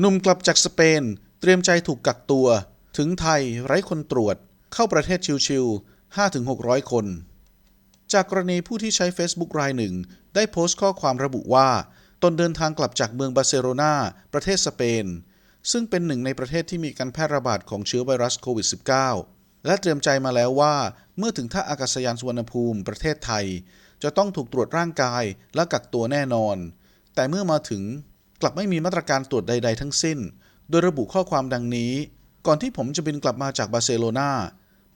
หนุ่มกลับจากสเปน เตรียมใจถูกกักตัว ถึงไทยไร้คนตรวจ เข้าประเทศชิวๆ5-600 คน จากกรณีผู้ที่ใช้ Facebook รายหนึ่ง ได้โพสต์ข้อความระบุว่า ตนเดินทางกลับจากเมืองบาร์เซโลนาประเทศสเปน ซึ่งเป็นหนึ่งในประเทศที่มีการแพร่ระบาดของเชื้อไวรัสโควิด -19 และเตรียมใจมาแล้วว่า เมื่อถึงท่าอากาศยานสุวรรณภูมิประเทศไทย จะต้องถูกตรวจร่างกายและกักตัวแน่นอน แต่เมื่อมาถึง กลับไม่มีมาตรการตรวจใด ๆ ทั้งสิ้น โดยระบุข้อความดังนี้ ก่อนที่ผมจะบินกลับมาจากบาร์เซโลนา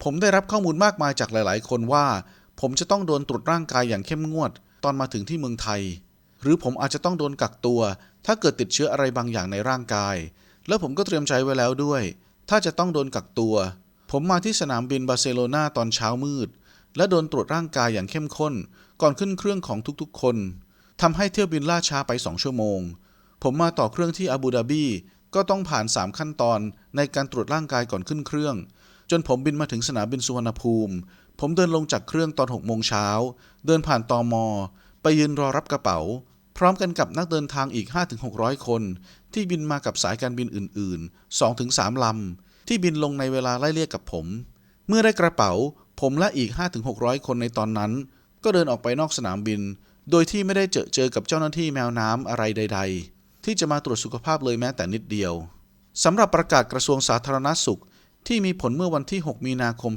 ผมได้รับข้อมูลมากมายจากหลาย ๆ คนว่า ผมจะต้องโดนตรวจร่างกายอย่างเข้มงวด ตอนมาถึงที่เมืองไทย หรือผมอาจจะต้องโดนกักตัว ถ้าเกิดติดเชื้ออะไรบางอย่างในร่างกาย แล้วผมก็เตรียมใจไว้แล้วด้วย ถ้าจะต้องโดนกักตัว ผมมาที่สนามบินบาร์เซโลนาตอนเช้ามืด และโดนตรวจร่างกายอย่างเข้มข้น ก่อนขึ้นเครื่องของทุกๆ คนทำให้เที่ยวบินล่าช้าไป2ชั่วโมง ผมมาต่อเครื่องที่อาบูดาบีก็ต้องผ่าน 3 ขั้นตอนในการตรวจร่างกายก่อนขึ้นเครื่อง จนผมบินมาถึงสนามบินสุวรรณภูมิ ผมเดินลงจากเครื่องตอน6โมงเช้า เดินผ่านตอมอ ไปยืนรอรับกระเป๋า พร้อมกันกับนักเดินทางอีก 5-600 คน ที่บินมากับสายการบินอื่น ๆ 2-3 ลำ ที่บินลงในเวลาไล่เลี่ยกับผม เมื่อได้กระเป๋า ผมและอีก 5-600 คนในตอนนั้น ก็เดินออกไปนอกสนามบิน โดยที่ไม่ได้เจอเจอกับเจ้าหน้าที่แมวน้ำอะไรใด ๆ ที่จะมาตรวจสุขภาพเลยแม้แต่นิดเดียวสำหรับประกาศกระทรวงสาธารณสุข ที่มีผลเมื่อวันที่ 6 มีนาคม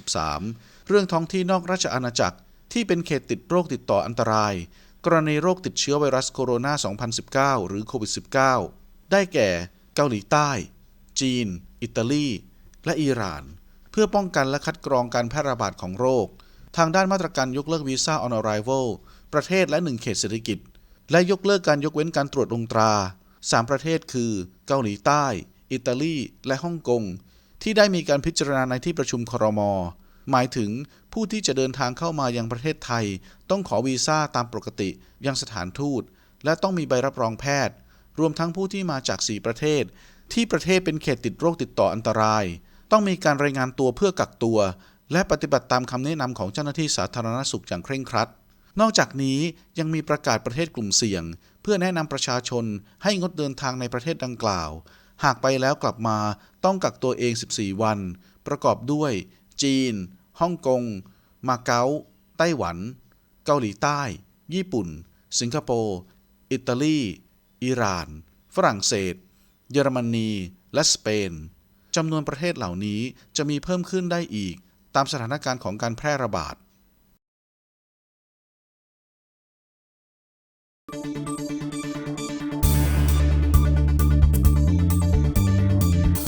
2563 เรื่องท้องที่นอกราชอาณาจักร ที่เป็นเขตติดโรคติดต่ออันตราย กรณีโรคติดเชื้อไวรัสโคโรนา 2019 หรือโควิด -19 ได้แก่เกาหลีใต้ จีน อิตาลี และอิหร่าน เพื่อป้องกันและคัดกรองการแพร่ระบาดของโรค ทางด้านมาตรการยกเลิกวีซ่า on arrival ประเทศและ1เขตเศรษฐกิจ และยกเลิกการยกเว้นการตรวจลงตรา 3 ประเทศคือ เกาหลีใต้ อิตาลี และฮ่องกง ที่ได้มีการพิจารณาในที่ประชุมครม หมายถึงผู้ที่จะเดินทางเข้ามายังประเทศไทย ต้องขอวีซ่าตามปกติยังสถานทูต และต้องมีใบรับรองแพทย์ รวมทั้งผู้ที่มาจาก 4 ประเทศ ที่ประเทศเป็นเขตติดโรคติดต่ออันตราย ต้องมีการรายงานตัวเพื่อกักตัว และปฏิบัติตามคำแนะนำของเจ้าหน้าที่สาธารณสุขอย่างเคร่งครัด นอกจากนี้ยังมีประกาศประเทศกลุ่มเสี่ยง เพื่อแนะนำประชาชนให้งดเดินทางในประเทศดังกล่าว หากไปแล้วกลับมาต้องกักตัวเอง 14 วัน ประกอบด้วย จีน ฮ่องกง มาเก๊า ไต้หวัน เกาหลีใต้ ญี่ปุ่น สิงคโปร์ อิตาลี อิหร่าน ฝรั่งเศส เยอรมนี และสเปนจำนวนประเทศเหล่านี้จะมีเพิ่มขึ้นได้อีก ตามสถานการณ์ของการแพร่ระบาด Thank you.